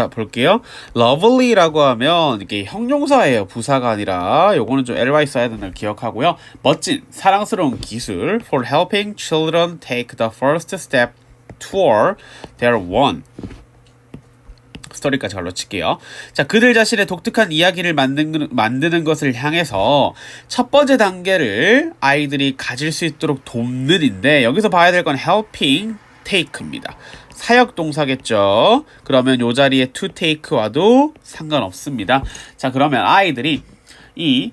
자, 볼게요. lovely라고 하면 이게 형용사예요. 부사가 아니라 요거는 좀 ly 써야 걸 기억하고요. 멋진, 사랑스러운 기술 for helping children take the first step toward their one. 스토리까지 걸로 칠게요. 자, 그들 자신의 독특한 이야기를 만드는, 만드는 것을 향해서 첫 번째 단계를 아이들이 가질 수 있도록 돕는인데 여기서 봐야 될 건 helping take입니다. 사역 동사겠죠. 그러면 요 자리에 to take와도 상관없습니다. 자, 그러면 아이들이 이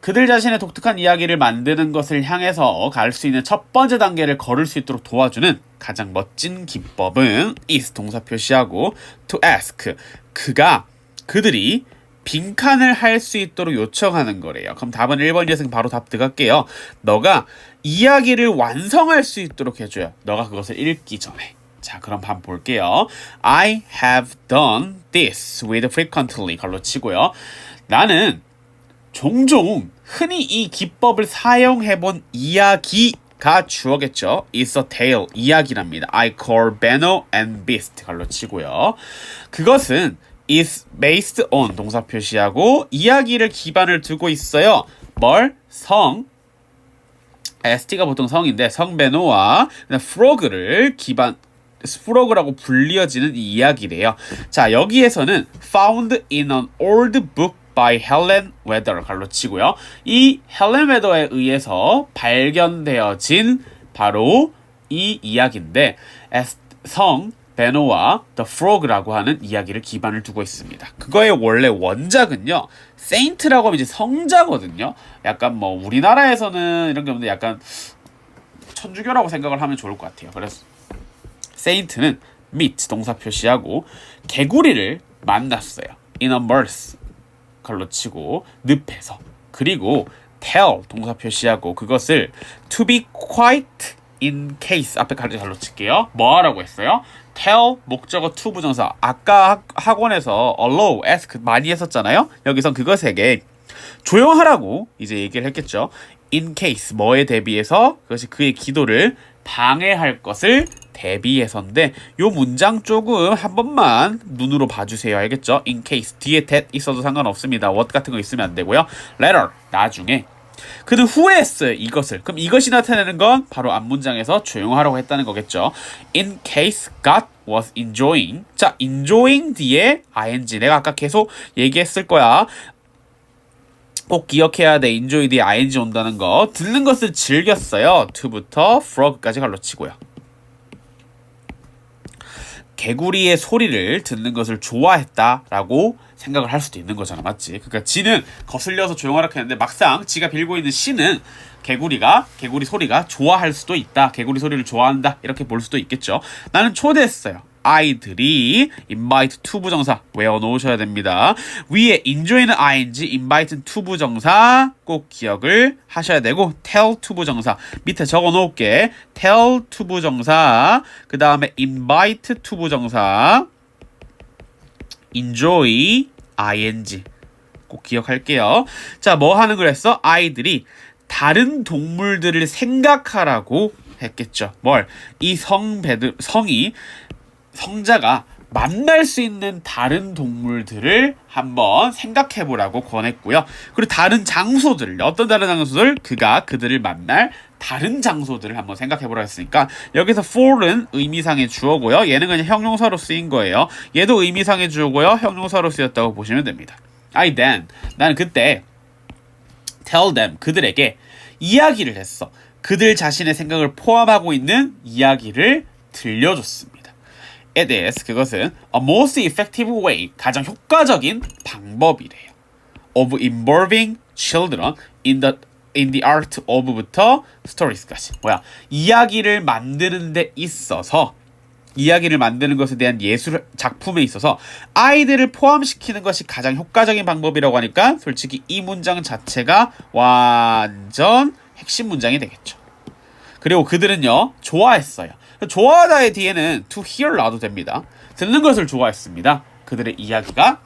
그들 자신의 독특한 이야기를 만드는 것을 향해서 갈 수 있는 첫 번째 단계를 걸을 수 있도록 도와주는 가장 멋진 기법은 is 동사 표시하고 to ask 그가 그들이 빈칸을 할 수 있도록 요청하는 거래요. 그럼 답은 1번 예승 바로 답 들어갈게요. 너가 이야기를 완성할 수 있도록 해줘요. 너가 그것을 읽기 전에. 자, 그럼 한번 볼게요. I have done this with frequently 걸로 치고요. 나는 종종 흔히 이 기법을 사용해 본 이야기가 주어겠죠. It's a tale 이야기랍니다. I call Benno and Beast 걸로 치고요. 그것은 is based on 동사 표시하고 이야기를 기반을 두고 있어요. 뭘? 성 ST가 보통 성인데 성 베노와 프로그를 기반 프로그라고 불리어지는 이 이야기래요. 자 여기에서는 found in an old book by Helen Weather 갈로 치고요. 이 헬렌 웨더에 의해서 발견되어진 바로 이 이야기인데 성 베노와 The Frog라고 하는 이야기를 기반을 두고 있습니다. 그거의 원래 원작은요, Saint라고 하면 이제 성자거든요. 약간 뭐 우리나라에서는 이런 게 없는데 약간 천주교라고 생각을 하면 좋을 것 같아요. 그래서 Saint는 meet 동사 표시하고 개구리를 만났어요. In a mirth 걸로 치고 늪에서 그리고 tell 동사 표시하고 그것을 to be quiet in case 앞에 잘로 칠게요. 뭐 하라고 했어요? tell 목적어 to 부정사 아까 학- 학원에서 allow, ask 많이 했었잖아요. 여기선 그것에게 조용하라고 이제 얘기를 했겠죠. in case 뭐에 대비해서 그것이 그의 기도를 방해할 것을 대비해서인데 요 문장 조금 한 번만 눈으로 봐주세요. 알겠죠? in case 뒤에 that 있어도 상관없습니다. what 같은 거 있으면 안 되고요. later 나중에 그는 후회했어요. 이것을. 그럼 이것이 나타내는 건 바로 앞 문장에서 조용하라고 했다는 거겠죠. In case God was enjoying. 자, enjoying 뒤에 ing. 내가 아까 계속 얘기했을 거야. 꼭 기억해야 돼. enjoy 뒤에 ing 온다는 거. 듣는 것을 즐겼어요. to부터 frog까지 갈로 치고요. 개구리의 소리를 듣는 것을 좋아했다라고 생각을 할 수도 있는 거잖아, 맞지? 그러니까 지는 거슬려서 조용하라 했는데 막상 지가 빌고 있는 시는 개구리가 개구리 소리가 좋아할 수도 있다. 개구리 소리를 좋아한다. 이렇게 볼 수도 있겠죠. 나는 초대했어요. 아이들이 invite to 부정사 외워 놓으셔야 됩니다. 위에 enjoy는 ing, invite는 to 부정사 꼭 기억을 하셔야 되고 tell to 부정사 밑에 적어 놓을게. tell to 부정사 그 다음에 invite to 부정사 enjoy ing 꼭 기억할게요. 자, 뭐 하는 거랬어? 아이들이 다른 동물들을 생각하라고 했겠죠. 뭘? 이 성배들 성이 성자가 만날 수 있는 다른 동물들을 한번 생각해 보라고 권했고요. 그리고 다른 장소들, 어떤 다른 장소들? 그가 그들을 만날 다른 장소들을 한번 생각해 보라 했으니까 여기서 for은 의미상의 주어고요. 얘는 그냥 형용사로 쓰인 거예요. 얘도 의미상의 주어고요. 형용사로 쓰였다고 보시면 됩니다. I then 나는 그때 tell them 그들에게 이야기를 했어. 그들 자신의 생각을 포함하고 있는 이야기를 들려줬습니다. 에 대해서 그것은 most effective way 가장 효과적인 방법이래요. of involving children in the in the art of부터 stories까지 뭐야 이야기를 만드는 데 있어서 이야기를 만드는 것에 대한 예술 작품에 있어서 아이들을 포함시키는 것이 가장 효과적인 방법이라고 하니까 솔직히 이 문장 자체가 완전 핵심 문장이 되겠죠. 그리고 그들은요 좋아했어요. 좋아하다의 뒤에는 to hear 놔도 됩니다. 듣는 것을 좋아했습니다. 그들의 이야기가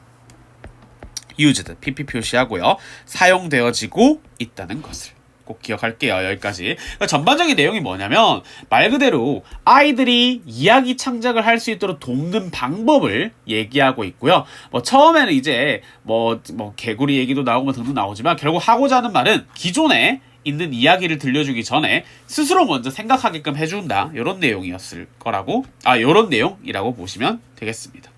used pp 표시하고요 사용되어지고 있다는 것을 꼭 기억할게요. 여기까지. 그러니까 전반적인 내용이 뭐냐면 말 그대로 아이들이 이야기 창작을 할 수 있도록 돕는 방법을 얘기하고 있고요. 뭐 처음에는 이제 뭐, 뭐 개구리 얘기도 나오고 뭐 등등 나오지만 결국 하고자 하는 말은 기존에 있는 이야기를 들려주기 전에 스스로 먼저 생각하게끔 해준다. 이런 내용이었을 거라고, 아, 이런 내용이라고 보시면 되겠습니다.